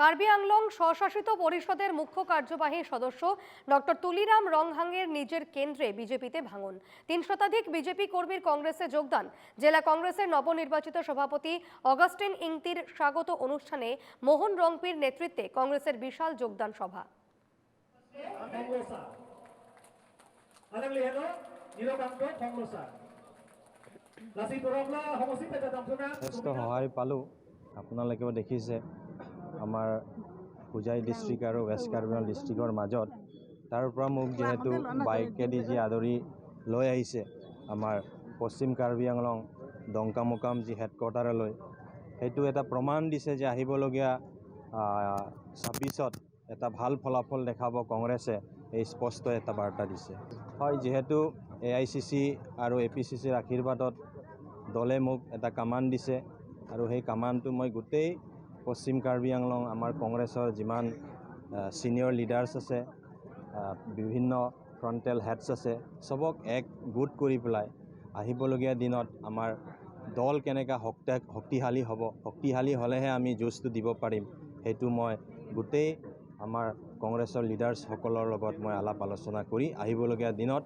কার্বি আংলং স্বশাসিত পরিষদের মুখ্য কার্যবাহী সদস্য ডক্টর তুলিরাম রংহাঙ্গের নিজের কেন্দ্রে বিজেপিতে ভাঙন। তিন শতাধিক বিজেপি কর্মীর কংগ্রেসে যোগদান। জেলা কংগ্রেসের নবনির্বাচিত সভাপতি অগাস্টিন ইংতির স্বাগত অনুষ্ঠানে মোহন রংপির নেতৃত্বে কংগ্রেসের বিশাল যোগদান সভা। সহায় পালোঁ। আপোনালোকেও দেখিছে। আমাৰ হোজাই ডিষ্ট্ৰিক্ট আৰু ৱেষ্ট কাৰ্বি আংলং ডিষ্ট্ৰিক্টৰ মাজত তাৰ পৰা মোক যিহেতু বাইকেদি যি আদৰি লৈ আহিছে আমাৰ পশ্চিম কাৰ্বি আংলং ডংকামুকাম যি হেডকোৱাৰ্টাৰলৈ সেইটো এটা প্ৰমাণ দিছে যে আহিবলগীয়া ছাব্বিছত এটা ভাল ফলাফল দেখাব কংগ্ৰেছে এই স্পষ্ট এটা বাৰ্তা দিছে। হয় যিহেতু এ আই চি চি আৰু এ পি চি চিৰ আশীৰ্বাদত দলে মোক এটা কামান দিছে আৰু সেই কামানটো মই গোটেই পশ্চিম কাৰ্বি আংলং আমাৰ কংগ্ৰেছৰ যিমান ছিনিয়ৰ লিডাৰ্ছ আছে বিভিন্ন ফ্ৰণ্টেল হেডছ আছে চবক এক গোট কৰি পেলাই আহিবলগীয়া দিনত আমাৰ দল কেনেকৈ শক্তি শক্তিশালী হ'ব শক্তিশালী হ'লেহে আমি যুঁজটো দিব পাৰিম সেইটো মই গোটেই আমাৰ কংগ্ৰেছৰ লিডাৰ্ছসকলৰ লগত মই আলাপ আলোচনা কৰি আহিবলগীয়া দিনত